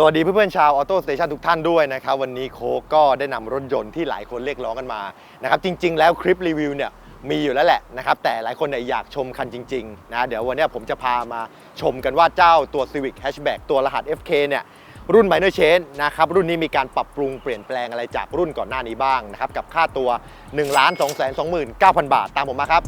สวัสดีเพื่อนๆชาวออโต้สเตชันทุกท่านด้วยนะครับ วันนี้โค้กก็ได้นำรถยนต์ที่หลายคนเรียกร้องกันมานะครับจริง ๆ แล้วคลิปรีวิวเนี่ยมีอยู่แล้วแหละนะครับแต่หลายคนเนี่ยอยากชมคันจริงๆนะเดี๋ยววันนี้ผมจะพามาชมกันว่าเจ้าตัว Civic Hatchback ตัวรหัส FK เนี่ยรุ่น Minor Change นะครับรุ่นนี้มีการปรับปรุงเปลี่ยนแปลงอะไรจากรุ่นก่อนหน้านี้บ้างนะครับกับค่าตัว 1 2 2 9 0 0 0 บาทตามผมมาครับ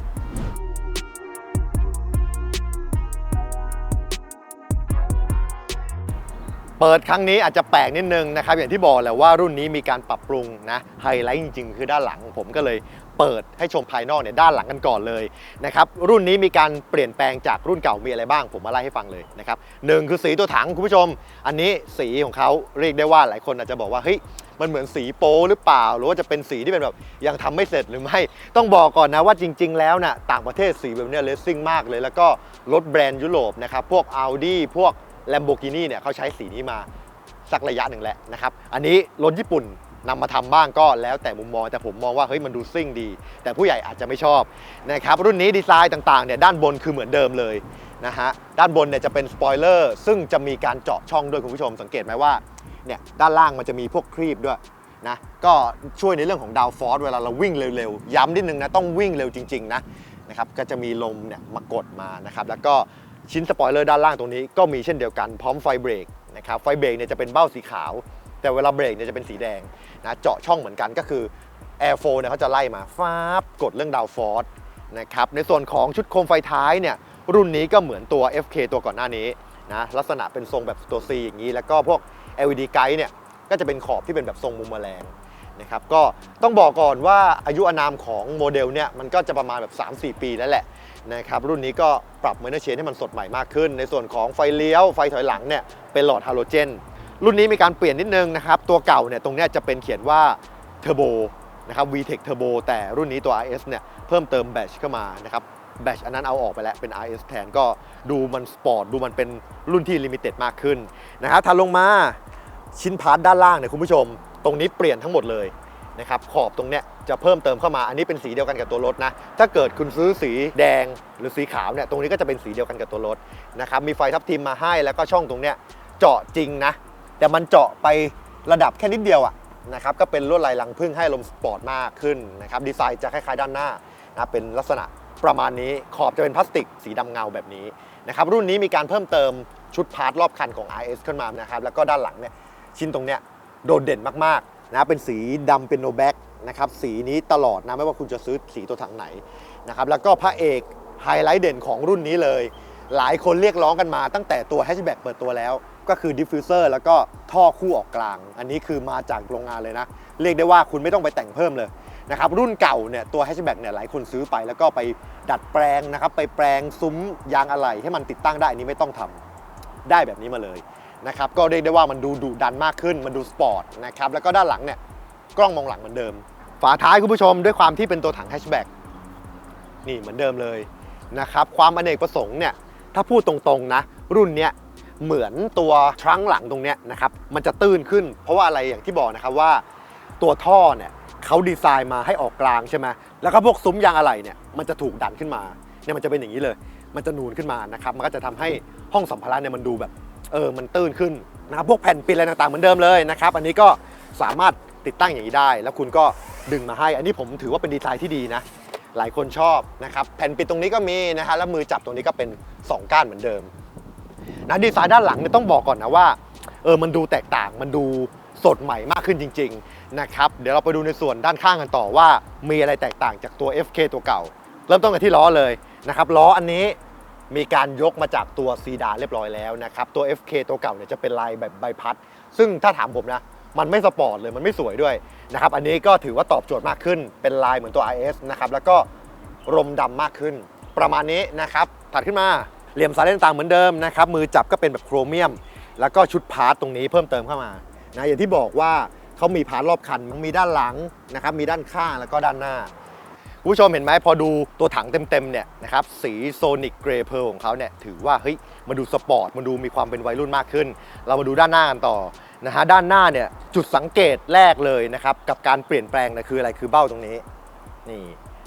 เปิดครั้งนี้อาจจะแปลกนิดนึงนะครับอย่างที่บอกแหละว่ารุ่นนี้มีการปรับปรุงนะไฮไลท์จริงๆ คือด้านหลังผมก็เลยเปิดให้ชมภายนอกเนี่ยด้านหลังกันก่อนเลยนะครับรุ่นนี้มีการเปลี่ยนแปลงจากรุ่นเก่ามีอะไรบ้าง ผมมาไล่ให้ฟังเลยนะครับหนึ่งคือสีตัวถังคุณผู้ชม อันนี้สีของเขาเรียกได้ว่าหลายคนอาจจะบอกว่าเฮ้ยมันเหมือนสีโป๊หรือเปล่า หรือว่าจะเป็นสีที่เป็นแบบยังทำไม่เสร็จหรือไม่ ต้องบอกก่อนนะว่าจริง ๆ แล้วน่ะต่างประเทศสีแบบเนี้เลสซิ่งมากเลย แล้วก็รถแบรนด์ยุโรปนะครับพวก Audi พวก Lamborghini เนี่ยเขาใช้สีนี้มาสักระยะหนึ่งแหละนะครับอันนี้รถญี่ปุ่นนำมาทำบ้างก็แล้วแต่มุมมองแต่ผมมองว่าเฮ้ยมันดูซิ่งดี แต่ผู้ใหญ่อาจจะไม่ชอบนะครับรุ่นนี้ดีไซน์ต่างๆเนี่ยด้านบนคือเหมือนเดิมเลยนะฮะด้านบนเนี่ยจะเป็นสปอยเลอร์ซึ่งจะมีการเจาะช่องด้วยคุณผู้ชมสังเกตไหมว่าเนี่ยด้านล่างมันจะมีพวกครีบด้วยนะก็ช่วยในเรื่องของดาวฟอร์สเวลาเราวิ่งเร็วๆ ย้ำนิดนึงนะต้องวิ่งเร็วจริงๆนะนะครับก็จะมีลมเนี่ยมากดมานะครับแล้วก็ ชิ้นสปอยเลอร์ด้านล่างตรงนี้ก็มีเช่นเดียวกันพร้อมไฟเบรกนะครับไฟเบรกเนี่ยจะเป็นเบ้าสีขาว แต่เวลาเบรกเนี่ยจะเป็นสีแดงนะเจาะช่องเหมือนกันก็คือ Air 4เนี่ยเขาจะไล่มาฟาบกดเรื่องดาวฟอร์สนะครับในส่วนของชุดโคมไฟท้ายเนี่ยรุ่นนี้ก็เหมือนตัว FK ตัวก่อนหน้านี้นะลักษณะเป็นทรงแบบตัว C อย่างนี้ แล้วก็พวก LED ไกด์เนี่ยก็จะเป็นขอบที่เป็นแบบทรงมุมแมลง นะครับก็ต้องบอกก่อนว่าอายุอนามของโมเดลเนี่ยมันก็จะประมาณแบบ 3-4 ปีแล้วแหละนะครับรุ่นนี้ก็ปรับเมอร์เชนให้มันสดใหม่มากขึ้น ในส่วนของไฟเลี้ยวไฟถอยหลังเนี่ยเป็นหลอดฮาโลเจน รุ่นนี้มีการเปลี่ยนนิดนึงนะครับตัวเก่าเนี่ยตรงนี้จะเป็นเขียนว่าเทอร์โบนะครับ VTEC Turbo แต่รุ่นนี้ตัว RS เนี่ยเพิ่มเติมแบชเข้ามานะครับแบชอันนั้นเอาออกไปแล้วเป็น RS แทนก็ดูมันสปอร์ตดูมันเป็นรุ่นที่ลิมิเต็ดมากขึ้นนะครับถัดลงมาชิ้นพาร์ทด้านล่างเนี่ยคุณผู้ชม ตรงนี้เปลี่ยนทั้งหมดเลยนะครับขอบตรงเนี้ยจะเพิ่มเติมเข้ามาอันนี้เป็นสีเดียวกันกับตัวรถนะถ้าเกิดคุณซื้อสีแดงหรือสีขาวเนี่ยตรงนี้ก็จะเป็นสีเดียวกันกับตัวรถนะครับมีไฟทับทิมมาให้แล้วก็ช่องตรงเนี้ยเจาะจริงนะแต่มันเจาะไประดับแค่นิดเดียวอะนะครับก็เป็นลวดลายรังพึ่งให้ลมสปอร์ตมากขึ้นนะครับดีไซน์จะคล้ายๆด้านหน้านะเป็นลักษณะประมาณนี้ขอบจะเป็นพลาสติกสีดำเงาแบบนี้นะครับรุ่นนี้มีการเพิ่มเติมชุดพาร์ทรอบคันของ RS ขึ้นมานะครับแล้วก็ด้านหลังเนี่ยชิ้นตรงเนี้ย โดดเด่นมากๆนะเป็นสีดำเป็นโนแบ็กนะครับสีนี้ตลอดนะไม่ว่าคุณจะซื้อสีตัวถังไหนนะครับแล้วก็พระเอกไฮไลท์เด่นของรุ่นนี้เลย หลายคนเรียกร้องกันมาตั้งแต่ตัวแฮชแบ็กเปิดตัวแล้ว ก็คือดิฟฟิวเซอร์แล้วก็ท่อคู่ออกกลาง อันนี้คือมาจากโรงงานเลยนะ เรียกได้ว่าคุณไม่ต้องไปแต่งเพิ่มเลยนะครับรุ่นเก่าเนี่ยตัวแฮชแบ็กเนี่ยหลายคนซื้อไปแล้วก็ไปดัดแปลงนะครับไปแปลงซุ้มยางอะไหล่ให้มันติดตั้งได้อันนี้ไม่ต้องทำได้แบบนี้มาเลย นะครับก็เรียกได้ว่ามันดูดุดันมากขึ้น มันดูสปอร์ตนะครับแล้วก็ด้านหลังเนี่ยกล้องมองหลังเหมือนเดิม ฝาท้ายคุณผู้ชมด้วยความที่เป็นตัวถังแฮชแบ็กนี่เหมือนเดิมเลยนะครับความอเนกประสงค์เนี่ยถ้าพูดตรงๆนะ รุ่นเนี้ยเหมือนตัวทรังหลังตรงเนี้ยนะครับมันจะตื้นขึ้น เพราะว่าอะไรอย่างที่บอกนะครับว่าตัวท่อเนี่ยเขาดีไซน์มาให้ออกกลางใช่ไหมแล้วก็พวกซุ้มยางอะไหล่เนี่ยมันจะถูกดันขึ้นมาเนี่ยมันจะเป็นอย่างนี้เลย มันจะนูนขึ้นมานะครับมันก็จะทำให้ห้องสัมภาระเนี่ยมันดูแบบ เออมันตื้นขึ้นนะครับพวกแผ่นปิดอะไรต่างๆเหมือนเดิมเลยนะครับอันนี้ก็สามารถติดตั้งอย่างนี้ได้ แล้วคุณก็ดึงมาให้ อันนี้ผมถือว่าเป็นดีไซน์ที่ดีนะ หลายคนชอบนะครับแผ่นปิดตรงนี้ก็มีนะฮะแล้วมือจับตรงนี้ก็เป็นสองก้านเหมือนเดิมนะดีไซน์ด้านหลังเนี่ยต้องบอกก่อนนะว่าเออมันดูแตกต่างมันดูสดใหม่มากขึ้นจริง ๆ นะครับ เดี๋ยวเราไปดูในส่วนด้านข้างกันต่อว่า มีอะไรแตกต่างจากตัว FK ตัวเก่า เริ่มต้นกันที่ล้อเลยนะครับล้ออันนี้ มีการยกมาจากตัวซีดาเรียบร้อยแล้วนะครับ ตัว FK ตัวเก่าเนี่ยจะเป็นลายแบบใบพัด ซึ่งถ้าถามผมนะ มันไม่สปอร์ตเลยมันไม่สวยด้วยนะครับอันนี้ก็ถือว่าตอบโจทย์มากขึ้นเป็นลายเหมือนตัว IS นะครับแล้วก็รมดำมากขึ้น ประมาณนี้นะครับถัดขึ้นมาเหลี่ยมสายเลนต่างเหมือนเดิมนะครับมือจับก็เป็นแบบโครเมียม แล้วก็ชุดพาร์ตตรงนี้เพิ่มเติมเข้ามานะอย่างที่บอกว่าเขามีพาร์ตรอบคันมีด้านหลังนะครับมีด้านข้างแล้วก็ด้านหน้า ผู้ชมเห็นไหมพอดูตัวถังเต็มๆเนี่ยนะครับสีโซนิกเกรย์เพลของเขาเนี่ยถือว่าเฮ้ยมันดูสปอร์ตมันดูมีความเป็นวัยรุ่นมากขึ้น เรามาดูด้านหน้ากันต่อนะฮะด้านหน้าเนี่ยจุดสังเกตแรกเลยนะครับกับการเปลี่ยนแปลงเนี่ยคืออะไรคือเบ้าตรงนี้นี่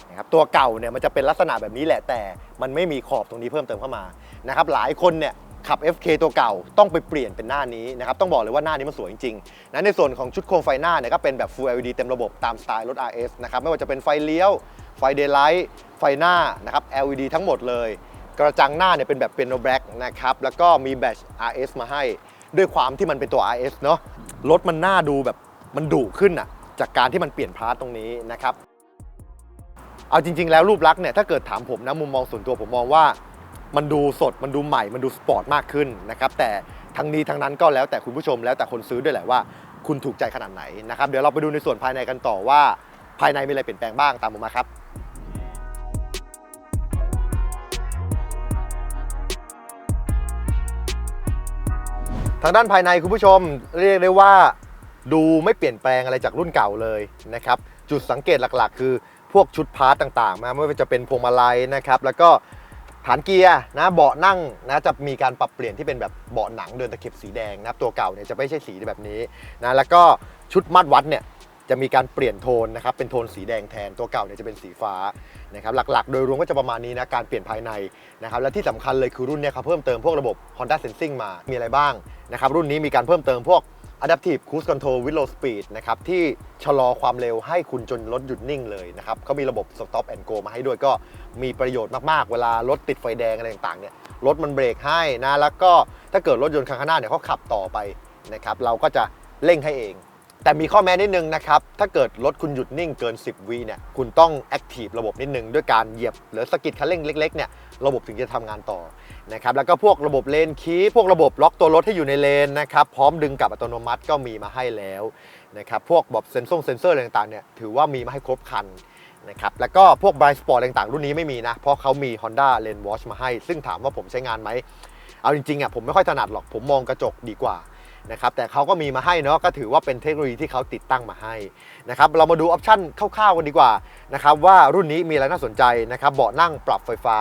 นะครับตัวเก่าเนี่ยมันจะเป็นลักษณะแบบนี้แหละแต่มันไม่มีขอบตรงนี้เพิ่มเติมเข้ามานะครับหลายคนเนี่ยขับ FK ตัวเก่าต้องไปเปลี่ยนเป็นหน้านี้นะครับต้องบอกเลยว่าหน้านี้มันสวยจริงๆนะในส่วนของชุดโคมไฟหน้าเนี่ยก็เป็นแบบ Full LED เต็มระบบตามสไตล์รถ RS นะครับไม่ว่าจะเป็นไฟเลี้ยว ฟเดย์ไลท์ไฟหน้านะครับ LED ทั้งหมดเลย กระจังหน้าเนี่ยเป็นแบบเป็นโนแบล็กนะครับ แล้วก็มีแบต RS มาให้ ด้วยความที่มันเป็นตัว RS เนาะรถมันหน้าดูแบบมันดุขึ้นอะจากการที่มันเปลี่ยนพาร์ทตรงนี้นะครับ เอาจริง ๆ แล้วรูปลักษณ์เนี่ยถ้าเกิดถามผมนะมุมมองส่วนตัวผมมองว่ามันดูสดมันดูใหม่มันดูสปอร์ตมากขึ้นนะครับแต่ทั้งนี้ทั้งนั้นก็แล้วแต่คุณผู้ชมแล้วแต่คนซื้อด้วยแหละว่า คุณถูกใจขนาดไหนนะครับเดี๋ยวเราไปดูในส่วนภายในกันต่อว่า ภายในมีอะไรเปลี่ยนแปลงบ้างตามผมมาครับ ทางด้านภายในคุณผู้ชมเรียกได้ว่า ดูไม่เปลี่ยนแปลงอะไรจากรุ่นเก่าเลยนะครับจุดสังเกตหลักๆ คือพวกชุดพาร์ตต่างๆมาไม่ว่าจะเป็นพวงมาลัยนะครับแล้วก็ฐานเกียร์นะเบาะนั่งนะจะมีการปรับเปลี่ยนที่เป็นแบบเบาะหนังเดินตะเข็บสีแดงนะครับตัวเก่าเนี่ยจะไม่ใช่สีแบบนี้นะแล้วก็ชุดมัดวัดเนี่ย จะมีการเปลี่ยนโทนนะครับเป็นโทนสีแดงแทนตัวเก่าเนี่ยจะเป็นสีฟ้านะครับหลักๆ โดยรวมก็จะประมาณนี้นะการเปลี่ยนภายในนะครับและที่สำคัญเลยคือรุ่นเนี้เขาเพิ่มเติมพวกระบบ Honda Sensing มามีอะไรบ้างนะครับรุ่นนี้มีการเพิ่มเติมพวก Adaptive Cruise Control with Low Speed นะครับที่ชะลอความเร็วให้คุณจนรถหยุดนิ่งเลยนะครับเขามีระบบ Stop and Go มาให้ด้วยก็มีประโยชน์มากๆ เวลารถติดไฟแดงอะไรต่างๆเนี่ยรถมันเบรกให้นะแล้วก็ถ้าเกิดรถยนต์ข้างหน้าเนี่ยเขาขับต่อไปนะครับเราก็จะเร่งให้เอง แต่มีข้อแม้นิดนึงนะครับ ถ้าเกิดรถคุณหยุดนิ่งเกิน 10วิเนี่ย คุณต้องแอคทีฟระบบนิดนึงด้วยการเหยียบ หรือสกิดคันเร่งเล็กๆเนี่ย ระบบถึงจะทำงานต่อนะครับ แล้วก็พวกระบบเลนคีพวกระบบล็อกตัวรถให้อยู่ในเลนนะครับ พร้อมดึงกลับอัตโนมัติก็มีมาให้แล้วนะครับ พวกแบบเซนซ่งเซนเซอร์อะไรต่างๆเนี่ย ถือว่ามีมาให้ครบคันนะครับ แล้วก็พวก Blind Spot ต่างๆ รุ่นนี้ไม่มีนะ เพราะเขามี Honda Lane Watch มาให้ ซึ่งถามว่าผมใช้งานไหม เอาจริงๆอะผมไม่ค่อยถนัดหรอก ผมมองกระจกดีกว่า นะครับแต่เขาก็มีมาให้เนาะก็ถือว่าเป็นเทคโนโลยีที่เขาติดตั้งมาให้นะครับเรามาดูออปชั่นคร่าวๆกันดีกว่านะครับว่ารุ่นนี้มีอะไรน่าสนใจนะครับเบาะนั่งปรับไฟฟ้า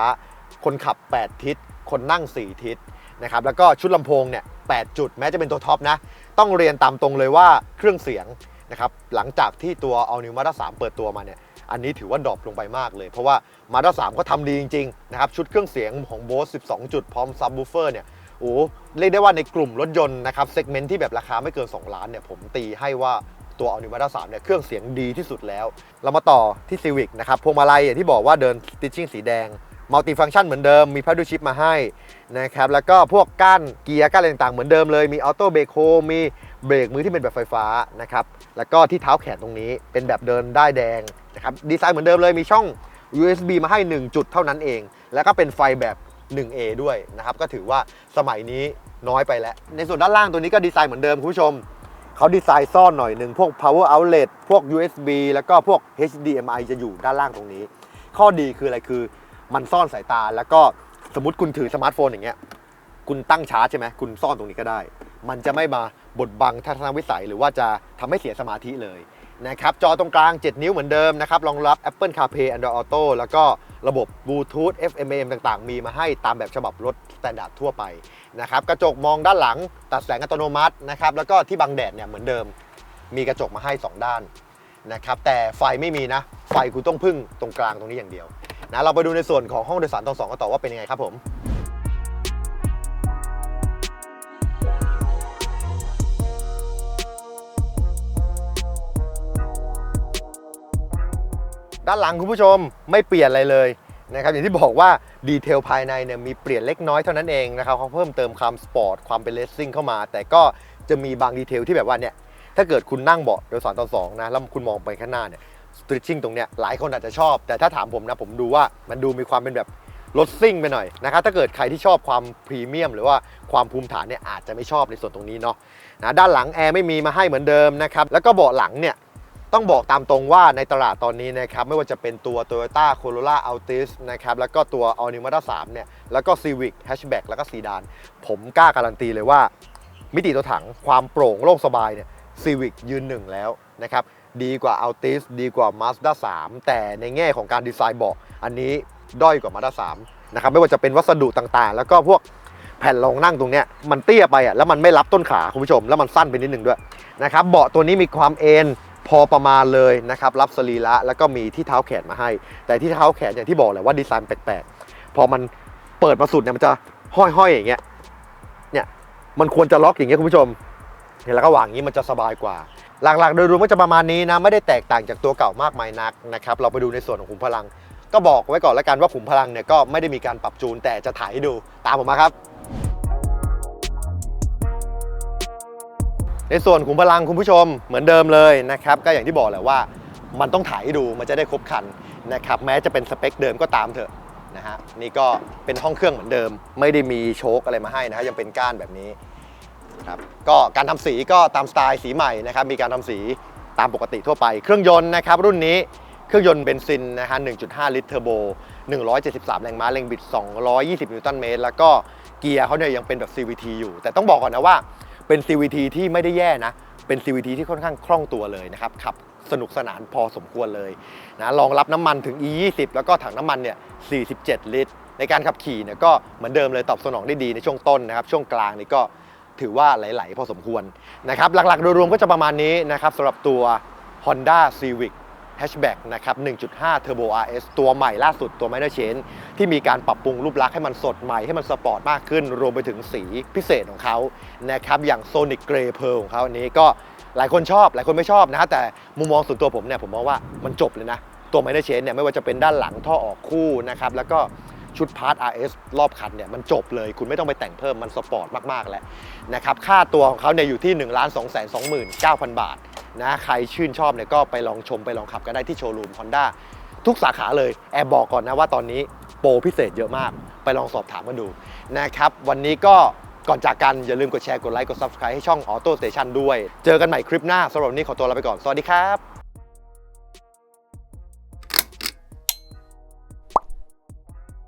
คนขับ 8 ทิศ คนนั่ง 4 ทิศนะครับแล้วก็ชุดลำโพงเนี่ย8จุดแม้จะเป็นตัวท็อปนะต้องเรียนตามตรงเลยว่าเครื่องเสียงนะครับหลังจากที่ตัว All New Mazda 3 เปิดตัวมาเนี่ยอันนี้ถือว่าดรอปลงไปมากเลย เพราะว่า Mazda 3 ก็ทำดีจริงๆนะครับชุดเครื่องเสียงของ Bose 12 จุดพร้อมซับ w ูเฟอร์เนี่ย โอ้เรียกได้ว่าในกลุ่มรถยนต์นะครับเซกเมนต์ที่แบบราคาไม่เกิน 2 ล้านเนี่ยผมตีให้ว่าตัว All New Mazda 3เนี่ยเครื่องเสียงดีที่สุดแล้ว เรามาต่อที่ Civic นะครับพวงมาลัยอย่างที่บอกว่าเดิน stitching สีแดงมัลติฟัง c t ชันเหมือนเดิมมีพัดดูชิปมาให้นะครับแล้วก็พวกก้านเกียร์ก้านอะไรต่างๆเหมือนเดิมเลยมีออโต้เบรกโฮมีเบรกมือที่เป็นแบบไฟฟ้านะครับแล้วก็ที่เท้าแขนตรงนี้เป็นแบบเดินได้แดงนะครับดีไซน์เหมือนเดิมเลยมีช่อง USB มาให้ 1 จุดเท่านั้นเอง แล้วก็เป็นไฟแบบ 1A ด้วยนะครับ ก็ถือว่าสมัยนี้น้อยไปแล้ว ในส่วนด้านล่างตัวนี้ก็ดีไซน์เหมือนเดิมคุณผู้ชม เขาดีไซน์ซ่อนหน่อยหนึ่งพวก power outlet พวก USB แล้วก็พวก HDMI จะอยู่ด้านล่างตรงนี้ ข้อดีคืออะไรคือมันซ่อนสายตา แล้วก็สมมติคุณถือสมาร์ทโฟนอย่างเงี้ยคุณตั้งชาร์จใช่ไหมคุณซ่อนตรงนี้ก็ได้ มันจะไม่มาบดบังทัศนวิสัยหรือว่าจะทำให้เสียสมาธิเลย นะครับจอตรงกลาง 7 นิ้วเหมือนเดิมนะครับรองรับ Apple CarPlay Android Auto แล้วก็ระบบ Bluetooth FMM ต่างๆ มีมาให้ตามแบบฉบับรถสแตนดาร์ดทั่วไปนะครับกระจกมองด้านหลังตัดแสงอัตโนมัตินะครับแล้วก็ที่บังแดดเนี่ยเหมือนเดิม มีกระจกมาให้ 2 ด้านนะครับแต่ไฟไม่มีนะ ไฟคุณต้องพึ่งตรงกลางตรงนี้อย่างเดียวนะเราไปดูในส่วนของห้องโดยสารตอนสองกันต่อว่าเป็นยังไงครับผม ด้านหลังคุณผู้ชมไม่เปลี่ยนอะไรเลยนะครับอย่างที่บอกว่าดีเทลภายในเนี่ยมีเปลี่ยนเล็กน้อยเท่านั้นเองนะครับเขาเพิ่มเติมความสปอร์ตความเป็นเลสซิ่งเข้ามา แต่ก็จะมีบางดีเทลที่แบบว่าเนี่ยถ้าเกิดคุณนั่งเบาะโดยสารตอนสองนะแล้วคุณมองไปข้างหน้าเนี่ยสตริชชิ่งตรงเนี้ยหลายคนอาจจะชอบ แต่ถ้าถามผมนะผมดูว่ามันดูมีความเป็นแบบรถซิ่งไปหน่อยนะครับถ้าเกิดใครที่ชอบความพรีเมียม หรือว่าความภูมิฐานเนี่ยอาจจะไม่ชอบในส่วนตรงนี้เนาะนะด้านหลังแอร์ไม่มีมาให้เหมือนเดิมนะครับแล้วก็เบาะหลังเนี่ย ต้องบอกตามตรงว่าในตลาดตอนนี้นะครับไม่ว่าจะเป็นตัว Toyota Corolla Altis นะครับแล้วก็ตัว All New Mazda 3เนี่ยแล้วก็ Civic Hatchback แล้วก็ซีดานผมกล้าการันตีเลยว่า มิติตัวถังความโปร่งโล่งสบายเนี่ย Civic ยืนหนึ่งแล้วนะครับดีกว่า Altis ดีกว่า Mazda 3 แต่ในแง่ของการดีไซน์เบาะอันนี้ด้อยกว่า Mazda 3นะครับไม่ว่าจะเป็นวัสดุต่างๆ แล้วก็พวกแผ่นรองนั่งตรงเนี้ยมันเตี้ยไปอะแล้วมันไม่รับต้นขาคุณผู้ชม แล้วมันสั้นไปนิดนึงด้วยนะครับเบาะตัวนี้มีความเอ็น พอประมาณเลยนะครับรับสรีระแล้วก็มีที่เท้าแขนมาให้ แต่ที่เท้าแขนอย่างที่บอกแหละว่าดีไซน์แปลกๆพอมันเปิดมาสุดเนี่ยมันจะห้อยๆอย่างเงี้ยเนี่ยมันควรจะล็อกอย่างเงี้ยคุณผู้ชมเห็นแล้วก็วางอย่างนี้มันจะสบายกว่า หลักๆ โดยรวมก็จะประมาณนี้นะไม่ได้แตกต่างจากตัวเก่ามากมายนักนะครับเราไปดูในส่วนของขุมพลัง ก็บอกไว้ก่อนแล้วกันว่าขุมพลังเนี่ยก็ไม่ได้มีการปรับจูนแต่จะถ่ายให้ดูตามผมมาครับ ในส่วนขุมพลังคุณผู้ชมเหมือนเดิมเลยนะครับก็อย่างที่บอกแหละว่า มันต้องถ่ายให้ดูมันจะได้ครบคันนะครับแม้จะเป็นสเปคเดิมก็ตามเถอะนะฮะนี่ก็เป็นห้องเครื่องเหมือนเดิม ไม่ได้มีโชคอะไรมาให้นะฮะยังเป็นก้านแบบนี้ครับก็การทำสีก็ตามสไตล์สีใหม่นะครับมีการทำสีตามปกติทั่วไป เครื่องยนต์นะครับรุ่นนี้เครื่องยนต์เบนซินนะฮะ 1.5 ลิตรเทอร์โบ 173 แรงม้าแรงบิด 220 นิวตันเมตร แล้วก็เกียร์เขาเนี่ยยังเป็นแบบ CVT อยู่ แต่ต้องบอกก่อนนะว่า เป็น CVT ที่ไม่ได้แย่นะ เป็น CVT ที่ค่อนข้างคล่องตัวเลยนะครับ ขับสนุกสนานพอสมควรเลยนะรองรับน้ำมันถึง E20 แล้วก็ถังน้ำมันเนี่ย 47 ลิตร ในการขับขี่เนี่ยก็เหมือนเดิมเลยตอบสนองได้ดีในช่วงต้นนะครับ ช่วงกลางนี่ก็ถือว่าไหลๆพอสมควรนะครับ หลักๆ โดยรวมก็จะประมาณนี้นะครับสำหรับตัว Honda Civic Hatchback นะครับ 1.5 Turbo RS ตัวใหม่ล่าสุดตัว Minor Change ที่มีการปรับปรุงรูปลักษณ์ให้มันสดใหม่ให้มันสปอร์ตมากขึ้น รวมไปถึงสีพิเศษของเขานะครับ อย่าง Sonic Grey Pearl ของเขาอันนี้ก็หลายคนชอบ หลายคนไม่ชอบนะฮะแต่มุมมองส่วนตัวผมเนี่ยผมมองว่ามันจบเลยนะ ตัว Minor Change เนี่ยไม่ว่าจะเป็นด้านหลังท่อออกคู่นะครับแล้วก็ชุดพาร์ท RS รอบคันเนี่ยมันจบเลย คุณไม่ต้องไปแต่งเพิ่มมันสปอร์ตมากๆแล้วนะครับค่าตัวของเขาเนี่ยอยู่ที่ 1 2 2 9 0 0 0 บาท นะใครชื่นชอบเนี่ยก็ไปลองชมไปลองขับกันได้ที่โชว์รูม Honda ทุกสาขาเลยแอบบอกก่อนนะว่าตอนนี้โปรพิเศษเยอะมาก ไปลองสอบถามมาดูนะครับ วันนี้ก็ก่อนจากกัน อย่าลืมกดแชร์ กดไลค์ กด Subscribe ให้ช่อง Auto Station ด้วย เจอกันใหม่คลิปหน้าสำหรับวันนี้ขอตัวลาไปก่อน สวัสดีครับ